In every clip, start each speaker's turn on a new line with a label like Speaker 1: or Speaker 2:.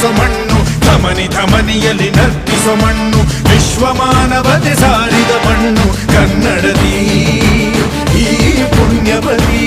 Speaker 1: ಕಂಪಿಸೋ ಮಣ್ಣು ಧಮನಿ ಧಮನಿಯಲ್ಲಿ ನರ್ತಿಸೋ ಮಣ್ಣು ವಿಶ್ವಮಾನವತೆ ಸಾರಿದ ಮಣ್ಣು ಕನ್ನಡದಿ ಈ ಪುಣ್ಯವತಿ.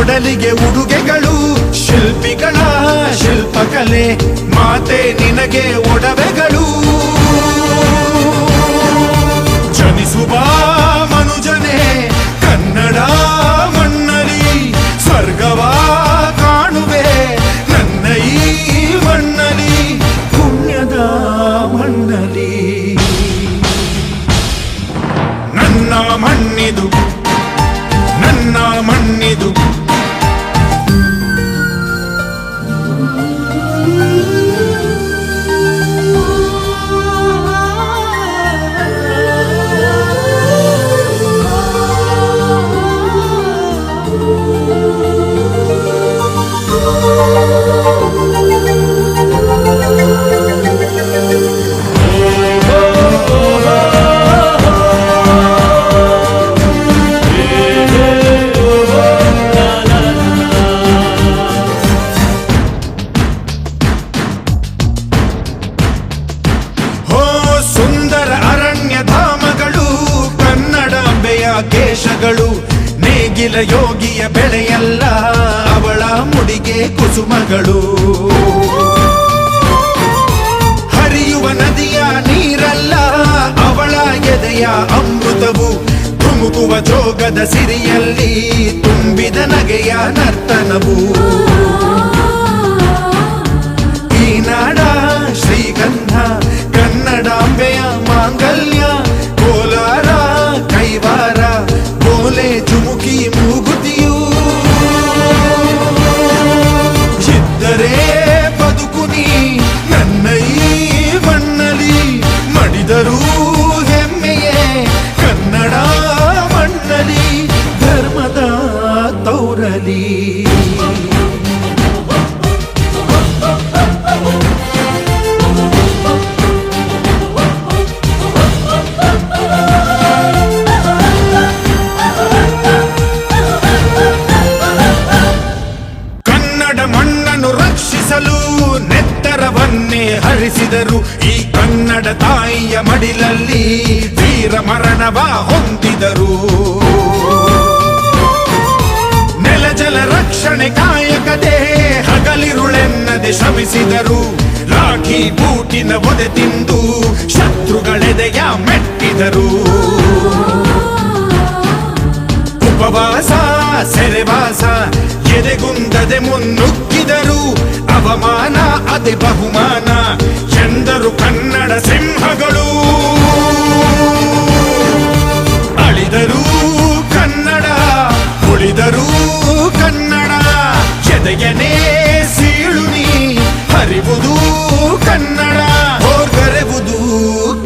Speaker 1: ಒಡಲಿಗೆ ಉಡುಗೆಗಳು ಶಿಲ್ಪಿಗಳ ಶಿಲ್ಪಕಲೆ ಮಾತೆ ನಿನಗೆ ಒಡವೆಗಳು. ಜನಿಸುವ ಕೇಶಗಳು ನೇಗಿಲ ಯೋಗಿಯ ಬೆಳೆಯಲ್ಲ, ಅವಳ ಮುಡಿಗೆ ಕುಸುಮಗಳು. ಹರಿಯುವ ನದಿಯ ನೀರಲ್ಲ, ಅವಳ ಎದೆಯ ಅಮೃತವು ತುಮುಕುವ ಜೋಗದ ಸಿರಿಯಲ್ಲಿ ತುಂಬಿದ ನಗೆಯ ನರ್ತನವು. ರಕ್ಷಿಸಲು ನೆತ್ತರವನ್ನೇ ಹರಿಸಿದರು. ಈ ಕನ್ನಡ ತಾಯಿಯ ಮಡಿಲಲ್ಲಿ ವೀರ ಮರಣವ ಹೊಂದಿದರು. ನೆಲ ಜಲ ರಕ್ಷಣೆ ಕಾಯಕದೆ ಹಗಲಿರುಳೆನ್ನದೆ ಶ್ರಮಿಸಿದರು ರಾಖಿ ಬೂಟಿನ ಒದೆ ತಿಂದು ಶತ್ರುಗಳೆದೆಯ ಮೆಟ್ಟಿದರು. ಉಪವಾಸ, ಸೆರೆವಾಸ, ಎದೆಗುಂದದೆ ಮುನ್ನುಗ್ಗಿದರು ಅವಮಾನ ಅದೇ ಬಹುಮಾನ. ಎಂದರು ಕನ್ನಡ ಸಿಂಹಗಳು. ಅಳಿದರು ಕನ್ನಡ, ಉಳಿದರು ಕನ್ನಡ. ಎದೆಯನೇ ಸೀಳು ನೀ, ಹರಿವುದು ಕನ್ನಡ, ಹೋರ್ಗರೆವುದು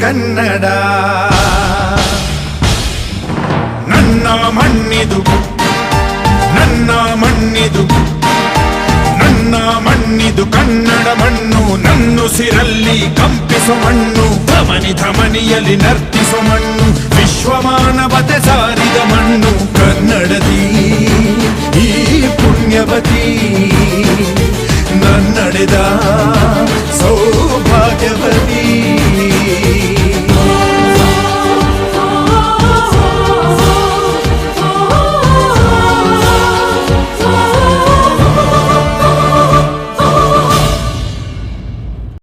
Speaker 1: ಕನ್ನಡ. ನನ್ನ ಮಣ್ಣಿದು ನನ್ನ ಮಣ್ಣಿದು. ನನ್ನ ಮಣ್ಣಿದು ಕನ್ನಡ ಮಣ್ಣು ನನ್ನುಸಿರಲ್ಲಿ ಕಂಪಿಸೋ ಮಣ್ಣು, ಧಮನಿ ಧಮನಿಯಲ್ಲಿ ನರ್ತಿಸೋ ಮಣ್ಣು, ವಿಶ್ವಮಾನವತೆ ಸಾರಿದ ಮಣ್ಣು, ಕನ್ನಡದಿ.